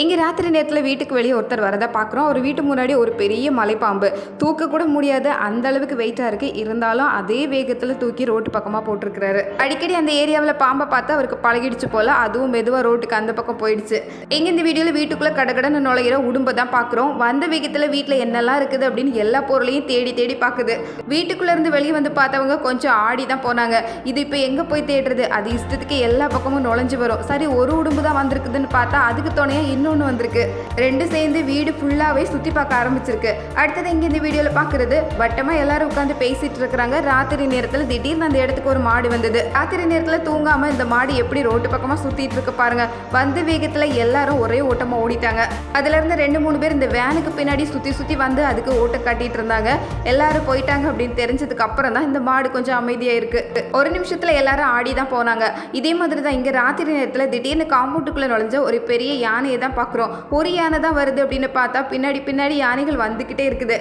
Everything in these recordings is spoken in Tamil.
இங்கே ராத்திரி நேரத்தில் வீட்டுக்கு வெளியே ஒருத்தர் வரதை பார்க்குறோம் அவர் வீட்டு முன்னாடி ஒரு பெரிய மலைப்பாம்பு. தூக்க கூட முடியாது. அந்த அளவுக்கு வெயிட்டாக இருக்குது இருந்தாலும் அதே வேகத்தில் தூக்கி ரோட்டு பக்கமாக போட்டிருக்கிறாரு. அடிக்கடி அந்த ஏரியாவில் பாம்பை பார்த்து அவருக்கு பழகிடுச்சு போல். அதுவும் மெதுவாக ரோட்டுக்கு அந்த பக்கம் போயிடுச்சு. இங்கே இந்த வீடியோவில் வீட்டுக்குள்ளே கடகடன்னு நுழையிற உடும்பை தான் பார்க்குறோம் வந்த வேகத்தில் வீட்டில் என்னெல்லாம் இருக்குது அப்படின்னு எல்லா பொருளையும் தேடி தேடி பார்க்குது வீட்டுக்குள்ளே இருந்து வெளியே வந்து பார்த்தவங்க கொஞ்சம் ஆடி தான் போனாங்க. இது இப்போ எங்கே போய் தேடுறது? அது இஷ்டத்துக்கு எல்லா பக்கமும் நுழைஞ்சு வரும். சரி ஒரு உடும்பு தான் வந்திருக்குதுன்னு பார்த்தா அதுக்கு துணையாக இன்னொன்று வந்திருக்கு. ரெண்டு சேர்ந்து வீடு ஃபுல்லாகவே சுற்றி பார்க்க ஆரம்பிச்சிருக்கு. அடுத்தது இங்கே இந்த வீடியோவில் பார்க்குறது வட்டமாக எல்லாரும் உட்காந்து பேசிகிட்டு இருக்கிறாங்க. ராத்திரி நேரத்தில் திடீர்னு அந்த இடத்துக்கு ஒரு மாடு வந்தது. ராத்திரி நேரத்தில் தூங்காமல் இந்த மாடு எப்படி ரோட்டு பக்கமாக சுற்றிட்டு இருக்கு பாருங்க. வந்த வேகத்தில் எல்லாரும் ஒரே ஓட்டமாக ஓடிட்டாங்க. அதுலேருந்து ரெண்டு மூணு பேர் இந்த வேனுக்கு பின்னாடி சுற்றி சுற்றி வந்து அதுக்கு ஓட்ட காட்டிட்டு இருந்தாங்க. எல்லாரும் போயிட்டாங்க அப்படின்னு தெரிஞ்சதுக்கு அப்புறம் தான் இந்த மாடு கொஞ்சம் அமைதியாக இருக்குது ஒரு நிமிஷத்தில் எல்லாரும் ஆடி தான் போனாங்க. இதே மாதிரி தான் இங்கே ராத்திரி நேரத்தில் திடீர்னு காம்பவுண்டுக்குள்ளே நுழைஞ்ச ஒரு பெரிய யானையை தான் பார்க்குறோம். ஒரு யானை தான் வருது அப்படின்னு பார்த்தா பின்னாடி பின்னாடி யானைகள் வந்துக்கிட்டே இருக்குது.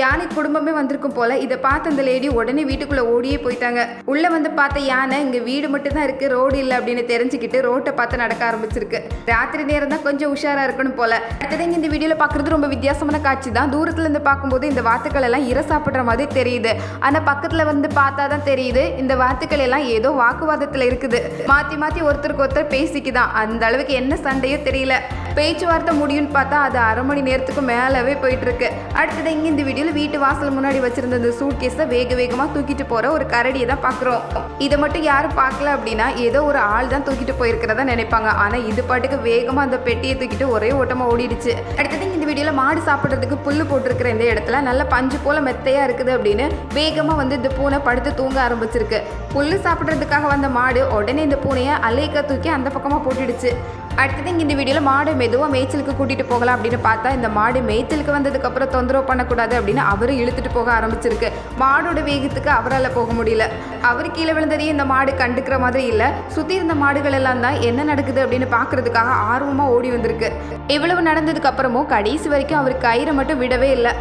யானை குடும்பமே வந்திருக்கும் போல இதை பார்த்த அந்த லேடி உடனே வீட்டுக்குள்ள ஓடியே போயிட்டாங்க. உள்ள வந்து பார்த்த யானை இங்க வீடு மட்டும் தான் இருக்கு ரோடு இல்லை அப்படின்னு தெரிஞ்சுக்கிட்டு ரோட்டை பார்த்து நடக்க ஆரம்பிச்சிருக்கு. ராத்திரி நேரம் தான் கொஞ்சம் உஷாரா இருக்கணும் போல. அடுத்தது இந்த வீடியோல பாக்குறது ரொம்ப வித்தியாசமான காட்சி தான். தூரத்துல இருந்து பார்க்கும்போது இந்த வாத்துக்கள் எல்லாம் இர சாப்பிடுற மாதிரி தெரியுது. ஆனா பக்கத்துல வந்து பார்த்தா தான் தெரியுது இந்த வாத்துக்கள் எல்லாம் ஏதோ வாக்குவாதத்துல இருக்குது. மாத்தி மாத்தி ஒருத்தருக்கு ஒருத்தர் பேசிக்குதான். அந்த அளவுக்கு என்ன சண்டையோ தெரியல. பேச்சுவார்த்தை முடியும்னு பார்த்தா அது அரை மணி நேரத்துக்கு மேலவே போயிட்டு இருக்கு அடுத்தது இங்க இந்த வீடியோல வீட்டு வாசல் முன்னாடி வச்சிருந்த இந்த சூட் கேஸை வேக வேகமா தூக்கிட்டு போற ஒரு கரடியை தான் பாக்குறோம். இதை மட்டும் யாரும் பார்க்கல அப்படின்னா ஏதோ ஒரு ஆள் தான் தூக்கிட்டு போயிருக்கிறதா நினைப்பாங்க. ஆனா இது பாட்டுக்கு வேகமா அந்த பெட்டியை தூக்கிட்டு ஒரே ஓட்டமா ஓடிடுச்சு. அடுத்தது இந்த வீடியோல மாடு சாப்பிட்றதுக்கு புல்லு போட்டிருக்கிற இந்த இடத்துல நல்ல பஞ்சு போல மெத்தையா இருக்குது அப்படின்னு வேகமா வந்து இந்த பூனை படுத்து தூங்க ஆரம்பிச்சிருக்கு. புல்லு சாப்பிட்றதுக்காக வந்த மாடு உடனே இந்த பூனையை அலைக்க தூக்கி அந்த பக்கமா போட்டுடுச்சு. அடுத்தது இங்கே இந்த வீடியோவில் மாடு மெதுவாக மேய்ச்சலுக்கு கூட்டிகிட்டு போகலாம் அப்படின்னு பார்த்தா இந்த மாடு மேய்ச்சலுக்கு வந்ததுக்கப்புறம் தொந்தரவு பண்ணக்கூடாது அப்படின்னு அவரும் இழுத்துட்டு போக ஆரம்பிச்சிருக்கு. மாடோட வேகத்துக்கு அவரால் போக முடியல. அவர் கீழே விழுந்ததையும் இந்த மாடு கண்டுக்கிற மாதிரி இல்லை. சுற்றி இருந்த மாடுகள் எல்லாம் தான் என்ன நடக்குது அப்படின்னு பார்க்குறதுக்காக ஆர்வமாக ஓடி வந்திருக்கு. இவ்வளவு நடந்ததுக்கு அப்புறமும் கடைசி வரைக்கும் அவர் கயிறை மட்டும் விடவே இல்லை.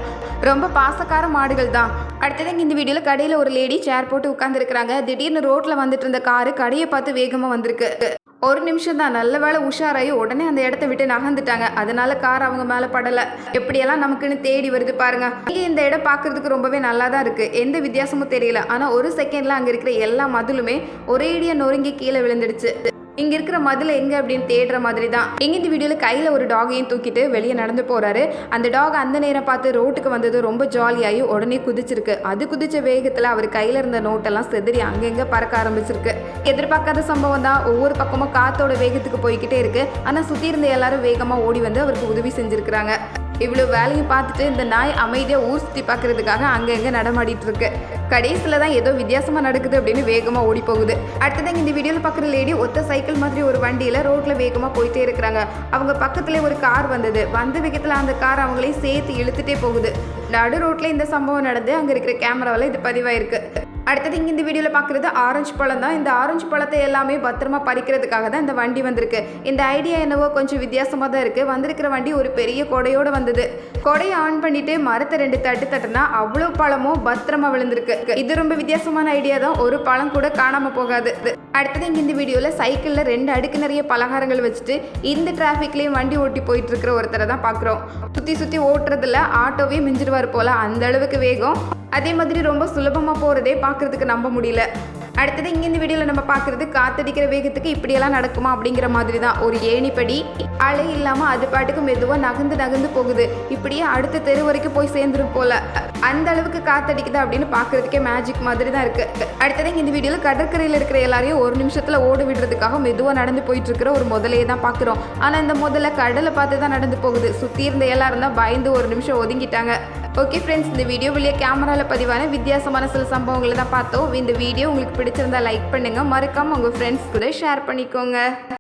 ரொம்ப பாசக்கார மாடுகள் தான். அடுத்தது இந்த வீடியோவில் கடையில் ஒரு லேடி சேர் போட்டு உட்காந்துருக்குறாங்க திடீர்னு ரோட்டில் வந்துட்டு இருந்த காரு கடையை பார்த்து வேகமாக வந்திருக்கு. ஒரு நிமிஷம் தான். நல்ல வேளை உஷாராகி உடனே அந்த இடத்த விட்டு நகர்ந்துட்டாங்க. அதனால கார் அவங்க மேலே படலை. எப்படியெல்லாம் நமக்குன்னு தேடி வருது பாருங்க. இங்கே இந்த இடம் பார்க்கறதுக்கு ரொம்பவே நல்லா தான் இருக்கு. எந்த வித்தியாசமும் தெரியல. ஆனால் ஒரு செகண்ட்ல அங்கே இருக்கிற எல்லா மதிலுமே ஒரேடியாக நொறுங்கி கீழே விழுந்துடுச்சு. இங்க இருக்கிற மதுல எங்க அப்படின்னு தேடுற மாதிரி தான் எங்க இந்த வீடியோல கையில ஒரு டாகையும் தூக்கிட்டு வெளியே நடந்து போறாரு. அந்த டாக் அந்த நேரம் பார்த்து ரோட்டுக்கு வந்தது ரொம்ப ஜாலியாகி உடனே குதிச்சிருக்கு. அது குதிச்ச வேகத்துல அவர் கையில இருந்த நோட்டெல்லாம் செதறி அங்கங்க பறக்க ஆரம்பிச்சிருக்கு. எதிர்பார்க்காத சம்பவம் தான். ஒவ்வொரு பக்கமும் காத்தோட வேகத்துக்கு போய்கிட்டே இருக்கு. ஆனா சுத்தி இருந்த எல்லாரும் வேகமா ஓடி வந்து அவருக்கு உதவி செஞ்சிருக்கிறாங்க. இவ்வளோ வேலையும் பார்த்துட்டு இந்த நாய் அமைதியாக ஊர் சுற்றி அங்கே அங்கங்கே நடமாடிட்டு இருக்கு. கடைசியில் தான் ஏதோ வித்தியாசமாக நடக்குது அப்படின்னு வேகமாக ஓடி போகுது. அடுத்ததாங்க இந்த வீடியோவில் பார்க்குற லேடி ஒத்த சைக்கிள் மாதிரி ஒரு வண்டியில் ரோட்டில் வேகமாக போயிட்டே இருக்கிறாங்க. அவங்க பக்கத்துலேயே ஒரு கார் வந்தது. வந்த விகத்தில் அந்த கார் அவங்களையும் சேர்த்து இழுத்துட்டே போகுது. நடு ரோட்டில் இந்த சம்பவம் நடந்து அங்கே இருக்கிற கேமராவில் இது பதிவாயிருக்கு. அடுத்தது இங்கே இந்த வீடியோவில் பார்க்குறது ஆரஞ்சு பழம் தான். இந்த ஆரஞ்சு பழத்தை எல்லாமே பத்திரமா பறிக்கிறதுக்காக தான் இந்த வண்டி வந்திருக்கு. இந்த ஐடியா என்னவோ கொஞ்சம் வித்தியாசமாக தான் இருக்குது வந்திருக்கிற வண்டி ஒரு பெரிய கொடையோடு வந்தது. கொடையை ஆன் பண்ணிட்டு மரத்தை ரெண்டு தட்டு தட்டுனா அவ்வளோ பழமும் பத்திரமா விழுந்திருக்கு. இது ரொம்ப வித்தியாசமான ஐடியா தான். ஒரு பழம் கூட காணாமல் போகாது. அடுத்தது இங்கே இந்த வீடியோவில் சைக்கிளில் ரெண்டு அடுக்கு நிறைய பலகாரங்கள் வச்சுட்டு இந்த டிராஃபிக்லேயும் வண்டி ஓட்டி போயிட்டு இருக்கிற ஒருத்தரை தான் பார்க்குறோம் சுற்றி சுற்றி ஓட்டுறதுல ஆட்டோவே மிஞ்சிடுவார் போல. அந்த அளவுக்கு வேகம். அதே மாதிரி ரொம்ப சுலபமாக போகிறதே பார்க்குறதுக்கு நம்ப முடியல. அடுத்தது இங்கே இந்த வீடியோவில் நம்ம பார்க்குறது காத்தடிக்கிற வேகத்துக்கு இப்படியெல்லாம் நடக்குமா அப்படிங்கிற மாதிரி தான் ஒரு ஏணிப்படி அலை இல்லாமல் அது பாட்டுக்கு மெதுவாக நகர்ந்து நகர்ந்து போகுது. இப்படியே அடுத்த தெரு வரைக்கும் போய் சேர்ந்துரும் போல. அந்த அளவுக்கு காத்தடிக்குது அப்படின்னு பார்க்குறதுக்கே மேஜிக் மாதிரி தான் இருக்குது அடுத்தது இங்கே இந்த வீடியோவில் கடற்கரையில் இருக்கிற எல்லாரையும் ஒரு நிமிஷத்தில் ஓட விடுறதுக்காக மெதுவாக நடந்து போயிட்டு இருக்கிற ஒரு முதலையை தான் பார்க்குறோம். ஆனால் இந்த முதல்ல கடலை பார்த்து தான் நடந்து போகுது. சுற்றி இருந்த எல்லாரும் தான் பயந்து ஒரு நிமிஷம் ஒதுங்கிட்டாங்க. ஓகே ஃப்ரெண்ட்ஸ் இந்த வீடியோ வெளியே கேமராவில் பதிவான வித்தியாசமான சில சம்பவங்களை தான் பார்த்தோம். இந்த வீடியோ உங்களுக்கு பிடிச்சிருந்தா லைக் பண்ணுங்கள் மறக்காமல் உங்கள் ஃப்ரெண்ட்ஸ் கூட ஷேர் பண்ணிக்கோங்க.